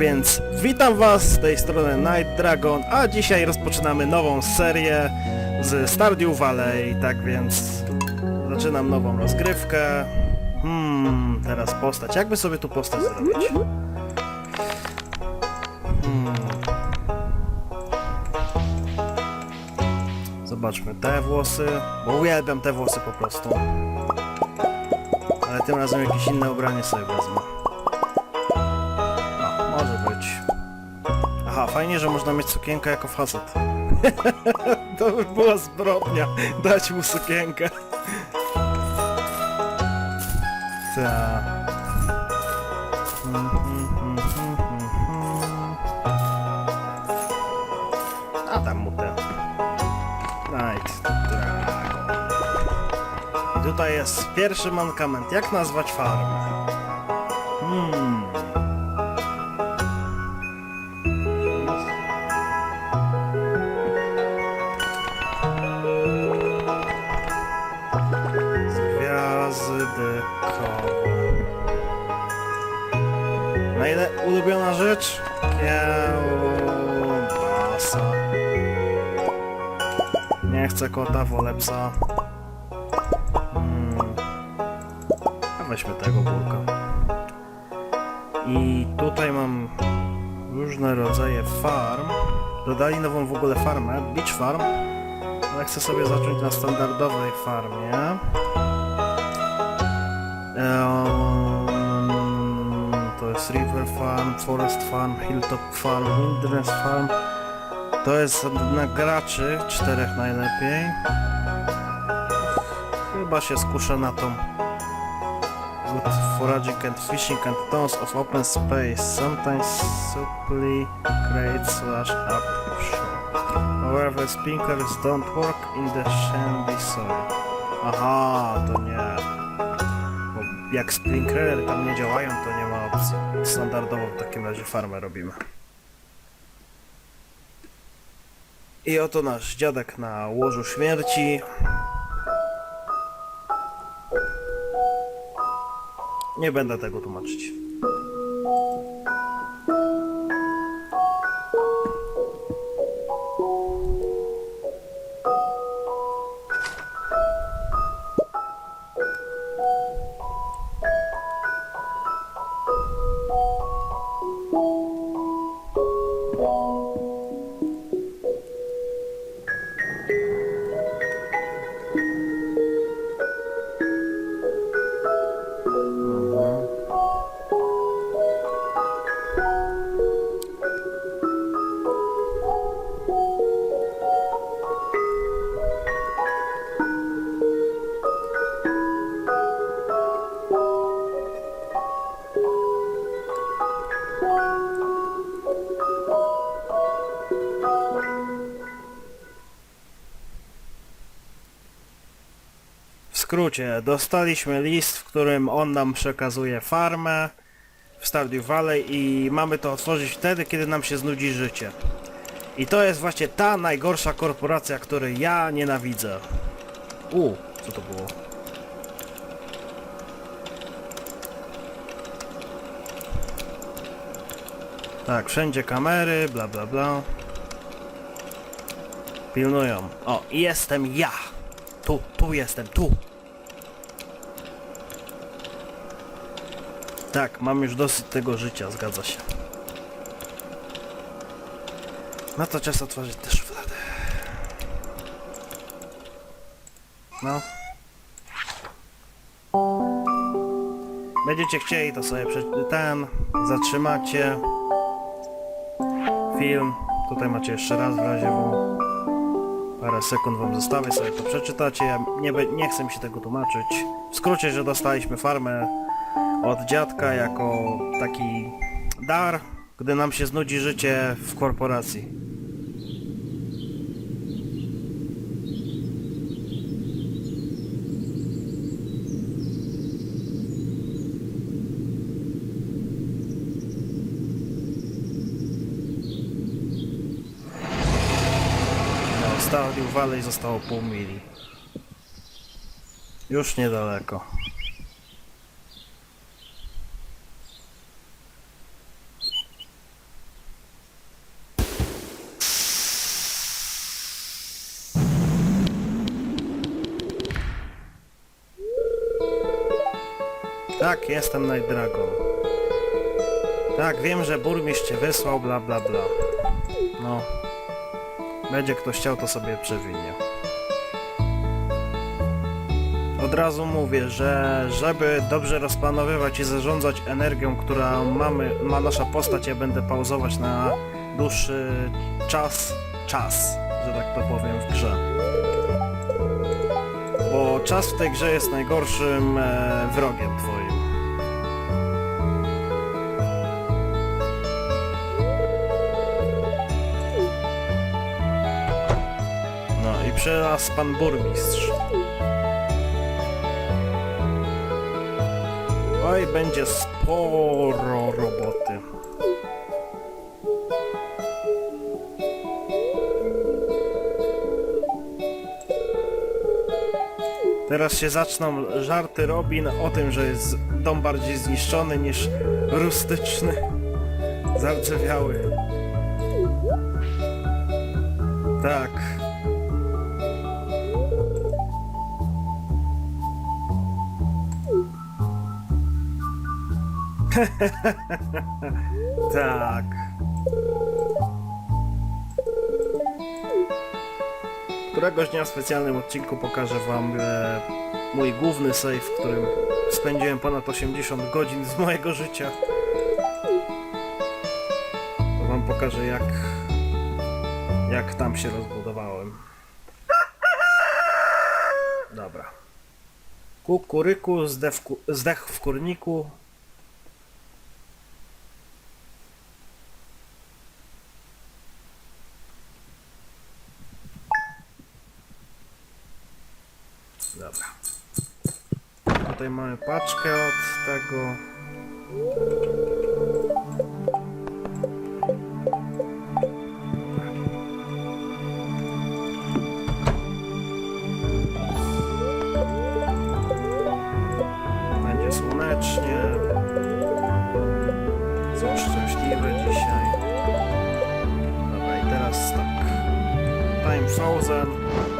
Więc witam was z tej strony Night Dragon, a dzisiaj rozpoczynamy nową serię z Stardew Valley. Tak więc zaczynam nową rozgrywkę. Hmm, teraz postać. Jakby sobie tu postać zrobić? Hmm. Zobaczmy te włosy, bo uwielbiam te włosy po prostu. Ale tym razem jakieś inne ubranie sobie wezmę. Fajnie, że można mieć sukienkę jako facet. to by była zbrodnia, dać mu sukienkę. Ta. A tam mu ten. Night Dragon. I tutaj jest pierwszy mankament. Jak nazwać farmę? Kota, wolę psa. Hmm. Weźmy tego burka. I tutaj mam różne rodzaje farm. Dodali nową w ogóle farmę, Beach Farm. Ale chcę sobie zacząć na standardowej farmie. Ehm, to jest River Farm, Forest Farm, Hilltop Farm, Wilderness Farm. To jest na graczy, czterech najlepiej. Chyba się skuszę na tą Good foraging and fishing and tons of open space. Sometimes supply crates slash up shore. However, sprinklers don't work in the sandy soil. Aha, to nie. Bo jak sprinklery tam nie działają, to nie ma opcji. Standardowo w takim razie farmę robimy. I oto nasz dziadek na łożu śmierci. Nie będę tego tłumaczyć. Skrócie, dostaliśmy list, w którym on nam przekazuje farmę w Stardew Valley i mamy to otworzyć wtedy, kiedy nam się znudzi życie. I to jest właśnie ta najgorsza korporacja, której ja nienawidzę. U, co to było? Tak, wszędzie kamery, bla bla bla. Pilnują. O, jestem ja! Tu, tu jestem, tu! Tak, mam już dosyć tego życia, zgadza się. No to czas otworzyć tę szufladę. No. Będziecie chcieli, to sobie prze- ten, zatrzymacie film. Tutaj macie jeszcze raz w razie W. Parę sekund wam zostawię, sobie to przeczytacie. Ja nie, nie chcę mi się tego tłumaczyć. W skrócie, że dostaliśmy farmę od dziadka jako taki dar, gdy nam się znudzi życie w korporacji. No, Stardew Valley zostało pół mili. Już niedaleko. Tak, jestem Night Dragon. Tak, wiem, że burmistrz cię wysłał, bla bla bla. No. Będzie ktoś chciał, to sobie przewinie. Od razu mówię, że żeby dobrze rozplanowywać i zarządzać energią, która mamy, ma nasza postać, ja będę pauzować na dłuższy czas, czas, że tak to powiem, w grze. Bo czas w tej grze jest najgorszym e, wrogiem twoim. No i przyraz pan burmistrz. Oj, będzie sporo roboty. Teraz się zaczną żarty Robin o tym, że jest dom bardziej zniszczony niż rustyczny, zardzewiały. Tak. tak. Któregoś dnia w specjalnym odcinku pokażę wam e, mój główny save, w którym spędziłem ponad 80 godzin z mojego życia. To wam pokażę jak jak tam się rozbudowałem. Dobra. Kukuryku zdech w, kurniku. Dobra. Tutaj mamy paczkę od tego. Będzie słonecznie. Są szczęśliwe dzisiaj. Dobra i teraz tak. Time Frozen.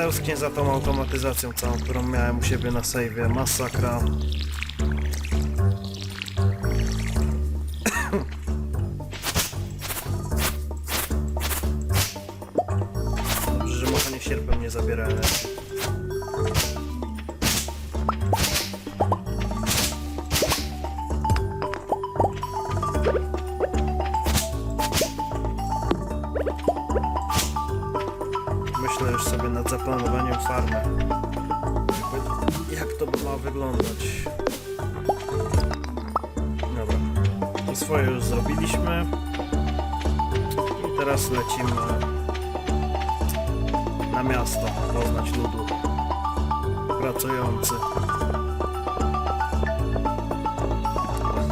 Tęsknię za tą automatyzacją całą, którą miałem u siebie na save'ie. Masakra. To ma wyglądać? Dobra. To swoje już zrobiliśmy. I teraz lecimy na miasto, poznać ludu pracujący.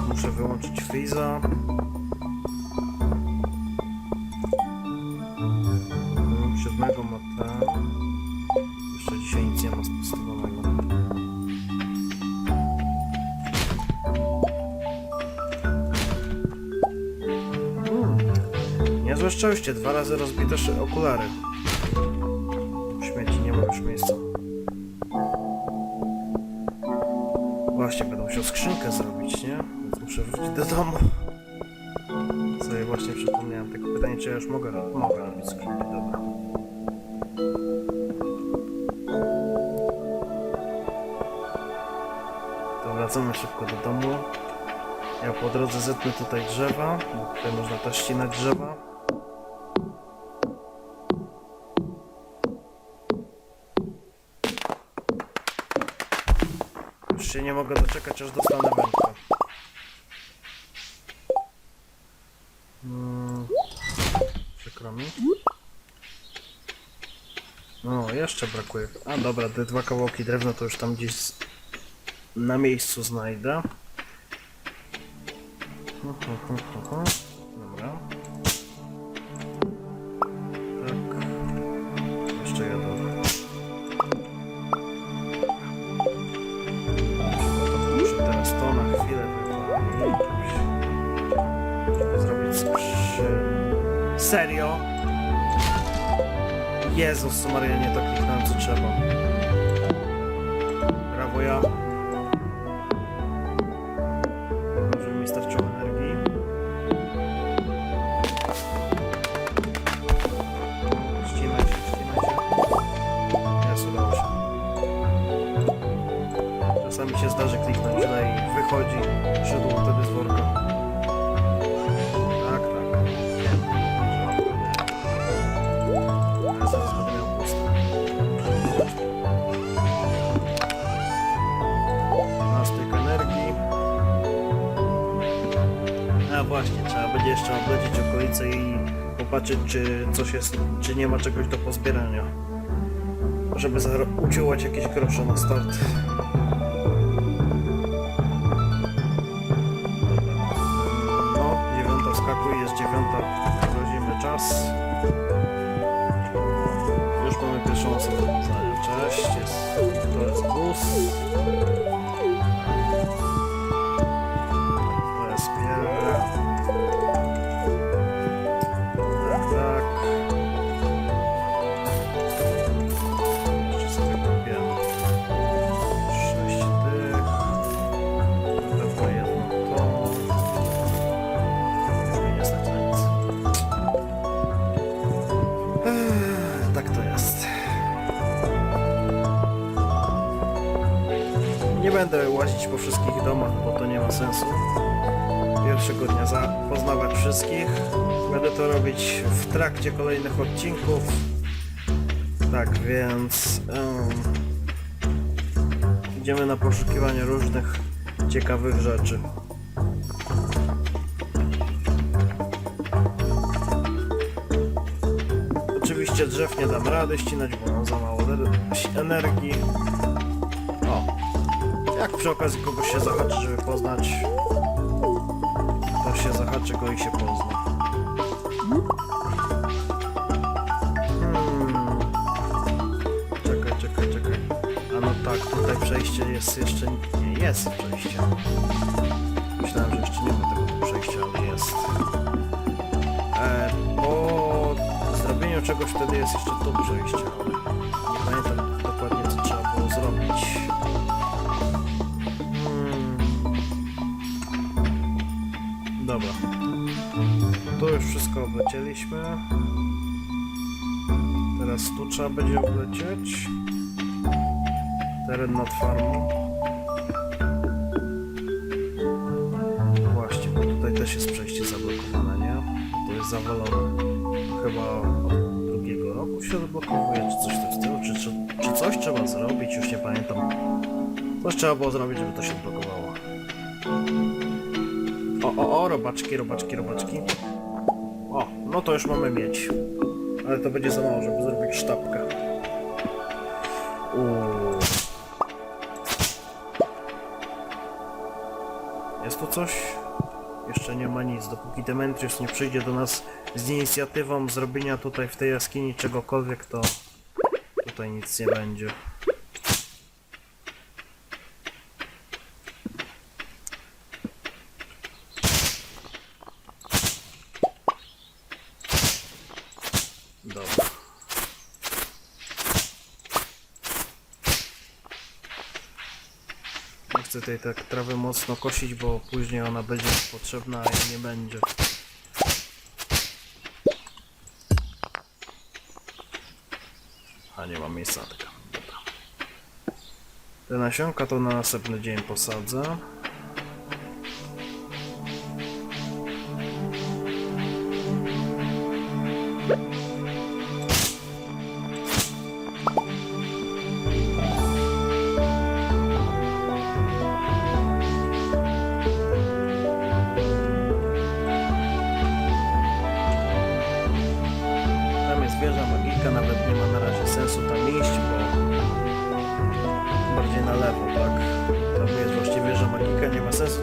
Muszę wyłączyć Fiza. Szczęście, dwa razy rozbite okulary. Śmieci, nie ma już miejsca. Właśnie, będę musiał skrzynkę zrobić, nie? Więc muszę wrócić do domu. Sobie właśnie przypomniałem. Tylko pytanie, czy ja już mogę, mogę robić skrzynki, dobra. To wracamy szybko do domu. Ja po drodze zetnę tutaj drzewa, tutaj można też ścinać drzewa. Nie mogę doczekać, aż dostanę wędkę. Mm, przykro mi. No, jeszcze brakuje. A dobra, te dwa kawałki drewna to już tam gdzieś na miejscu znajdę. Dobra. Serio? Jezus Maria, nie to kliknąłem co trzeba. Brawo ja. I popatrzeć, czy coś jest, czy nie ma czegoś do pozbierania. Żeby uciułać jakieś grosze na start. Po wszystkich domach, bo to nie ma sensu. Pierwszego dnia zapoznawać wszystkich. Będę to robić w trakcie kolejnych odcinków. Tak więc em, idziemy na poszukiwanie różnych ciekawych rzeczy. Oczywiście drzew nie dam rady ścinać, bo mam za mało ener- energii. O, jak przy okazji kogoś się zahaczy, żeby poznać, to się zahaczy go i się pozna. Hmm. Czekaj, czekaj, czekaj. A no tak, tutaj przejście jest jeszcze... Nie, jest przejście. Myślałem, że jeszcze nie ma tego przejścia, ale jest. E, po zrobieniu czegoś wtedy jest jeszcze to przejście, ale wszystko oblecieliśmy. Teraz tu trzeba będzie oblecieć. Teren nad farmą. Właśnie, bo tutaj też jest przejście zablokowane, nie? To jest zawalone. Chyba od drugiego roku się zablokowuje, czy coś w tym stylu, czy, czy, czy coś trzeba zrobić, już nie pamiętam. Coś trzeba było zrobić, żeby to się odblokowało. O, o, o, robaczki, robaczki, robaczki. No to już mamy mieć. Ale to będzie za mało, żeby zrobić sztabkę. Uuu. Jest tu coś? jeszcze nie ma nic. Dopóki Demetrius nie przyjdzie do nas z inicjatywą zrobienia tutaj w tej jaskini czegokolwiek, to tutaj nic nie będzie. Dobra. Tej tak trawy mocno kosić, bo później ona będzie potrzebna, jej nie będzie. A nie ma miejsca taka. Dobra. Te nasionka to na następny dzień posadzę.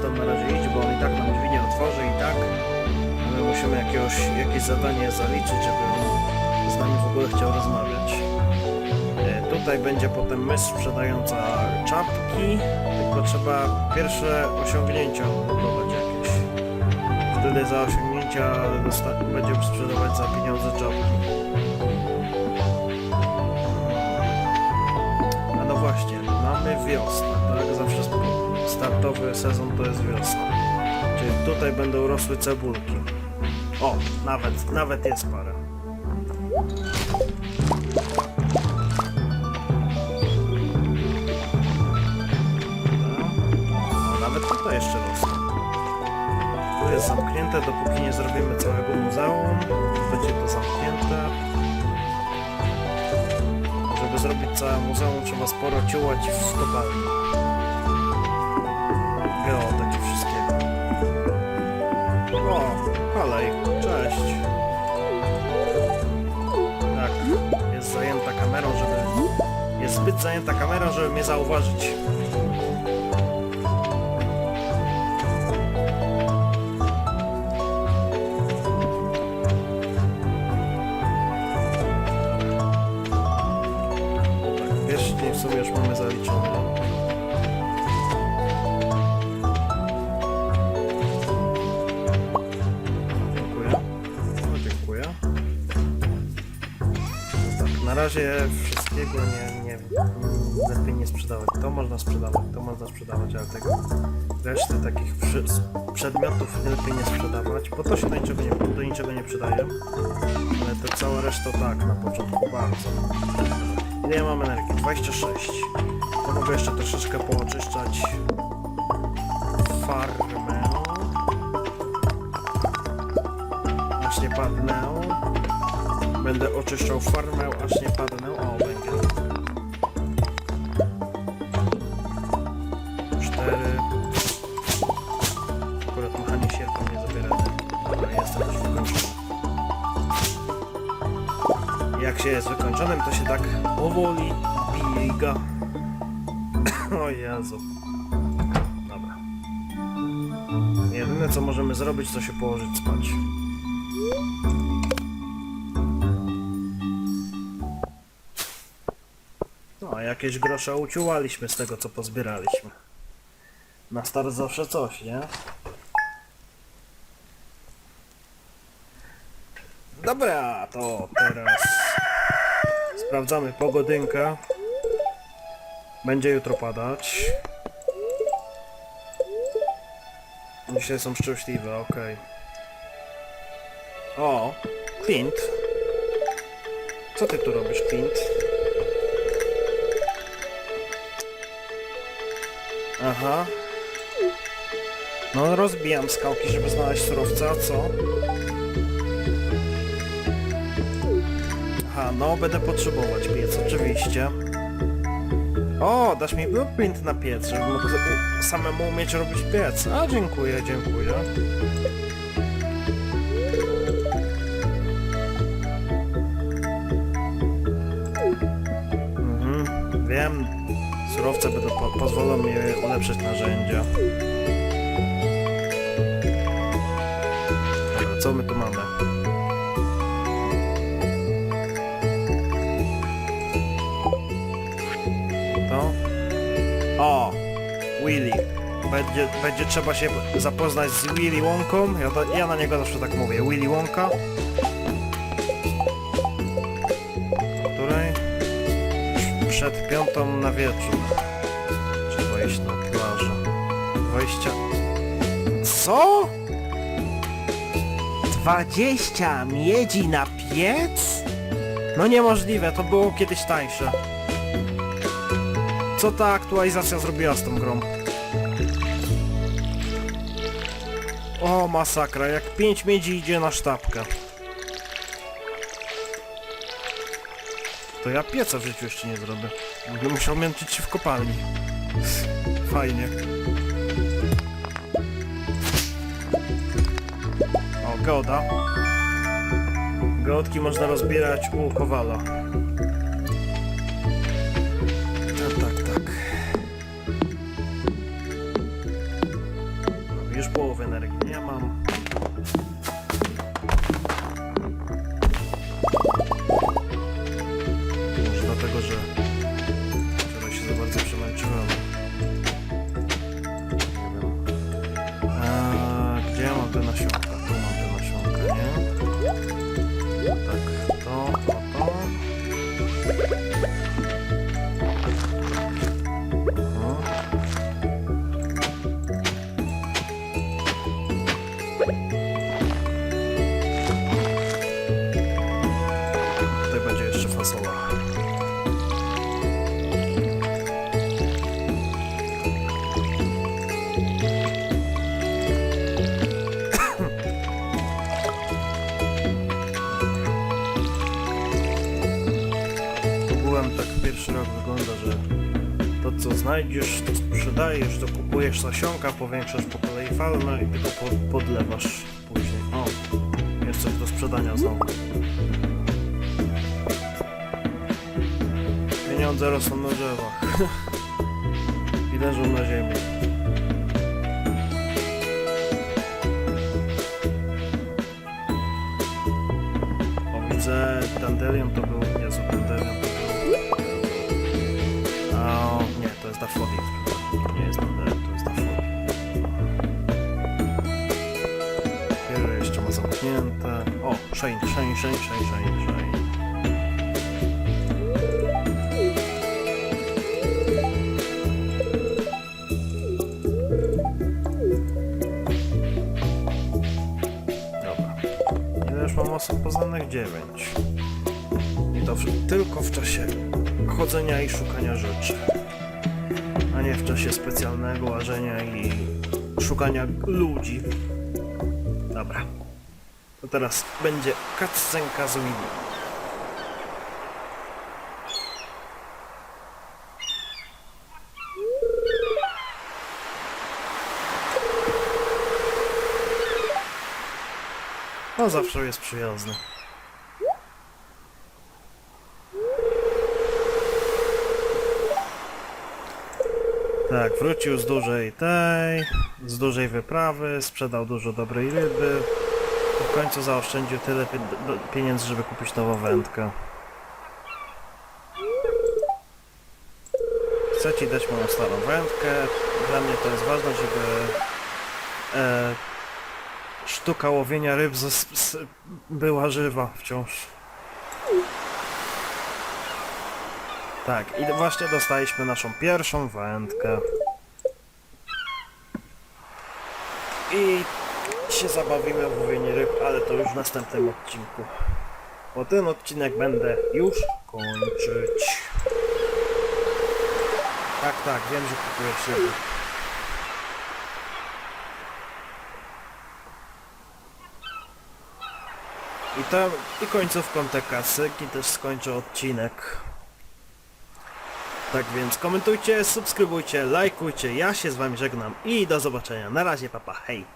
Tam na razie iść, bo on i tak nam drzwi nie otworzy i tak my musimy jakiegoś, jakieś zadanie zaliczyć, żeby on z nami w ogóle chciał rozmawiać. E, Tutaj będzie potem myśl sprzedająca czapki, tylko trzeba pierwsze osiągnięcia odbudować jakieś. Wtedy za osiągnięcia będziemy sprzedawać za pieniądze czapki. A no właśnie, mamy wiosnę, tak? Startowy sezon to jest wiosna. Czyli tutaj będą rosły cebulki. O, nawet, nawet jest parę. No, nawet tutaj jeszcze rosną. Tu jest zamknięte, dopóki nie zrobimy całego muzeum. Będzie to zamknięte. Żeby zrobić całe muzeum trzeba sporo ciułać w kopalni. Geodety wszystkiego. O, kolej, cześć. Tak, jest zajęta kamerą, żeby... Jest zbyt zajęta kamerą, żeby mnie zauważyć. Tak, wierzchnie w sumie już mamy zaliczone. Razie wszystkiego nie, nie lepiej nie sprzedawać. To można sprzedawać, to można sprzedawać, ale tego reszty takich przedmiotów lepiej nie sprzedawać, bo to się do niczego nie, do niczego nie przydaje. Ale to cała reszta tak, na początku bardzo. Ile ja mam energii? 26. To mogę jeszcze troszeczkę pooczyszczać farmę. Aż nie padnę. Będę oczyszczał farmę, aż nie padnę. O, węgiel. Cztery. Akurat machanie sierpą nie zabiera. Dobra, jestem już wykończony. Jak się jest wykończonym, to się tak powoli biega. o Jezu. Dobra. Jedyne co możemy zrobić, to się położyć spać. Jakieś grosze uciułaliśmy z tego, co pozbieraliśmy. Na start zawsze coś, nie? Dobra, to teraz sprawdzamy pogodynkę. Będzie jutro padać. Dzisiaj są szczęśliwe, okej. O, Clint. Co ty tu robisz, Clint? Aha. No, rozbijam skałki, żeby znaleźć surowca, a co? Aha, no będę potrzebować piec, oczywiście. O, dasz mi blueprint na piec, żeby mógł samemu umieć robić piec. A, dziękuję, dziękuję. Surowce będą po pozwolą mi ulepszyć narzędzia. Co my tu mamy? To? O! Willy. Będzie, będzie trzeba się zapoznać z Willy Wonką. Ja, to, ja na niego zawsze tak mówię. Willy Wonka. Której? Przed piątą na wieczór. 20... Co? 20 miedzi na piec? No niemożliwe, to było kiedyś tańsze. Co ta aktualizacja zrobiła z tą grą? O, masakra, jak 5 miedzi idzie na sztabkę. To ja pieca w życiu jeszcze nie zrobię. Będę musiał męczyć się w kopalni. Fajnie. O, geoda. Geodki można rozbierać u Kowala. No, tak, tak. Już połowy energii znajdziesz, to sprzedajesz, to kupujesz nasionka, powiększasz po kolei falmę i tylko pod, podlewasz później. O, jest coś do sprzedania znowu. Pieniądze rosną na drzewach. I leżą na ziemi. O, widzę Dandelion to był... Jezu, Dandelion Daffodil. To nie jest Dandelion, to jest Daffodil. Pierwsze jeszcze ma zamknięte. O, Shane, Shane, Shane. Dobra. Ile już mam osób poznanych? 9. I to tylko w czasie chodzenia i szukania rzeczy. W czasie specjalnego łażenia i szukania ludzi. Dobra. To teraz będzie cutscenka z Willy. No zawsze jest przyjazny. Tak, wrócił z dużej tej, z dużej wyprawy, sprzedał dużo dobrej ryby. W końcu zaoszczędził tyle pieniędzy, żeby kupić nową wędkę. Chcę ci dać moją starą wędkę. Dla mnie to jest ważne, żeby e, sztuka łowienia ryb była żywa wciąż. Tak, i właśnie dostaliśmy naszą pierwszą wędkę. I się zabawimy w łowienie ryb, ale to już w następnym odcinku. Bo ten odcinek będę już kończyć. Tak, tak, wiem, że kupujesz ryby. I tam, i końcówką te kasyki też skończę odcinek. Tak więc komentujcie, subskrybujcie, lajkujcie, ja się z wami żegnam i do zobaczenia. Na razie, papa, hej!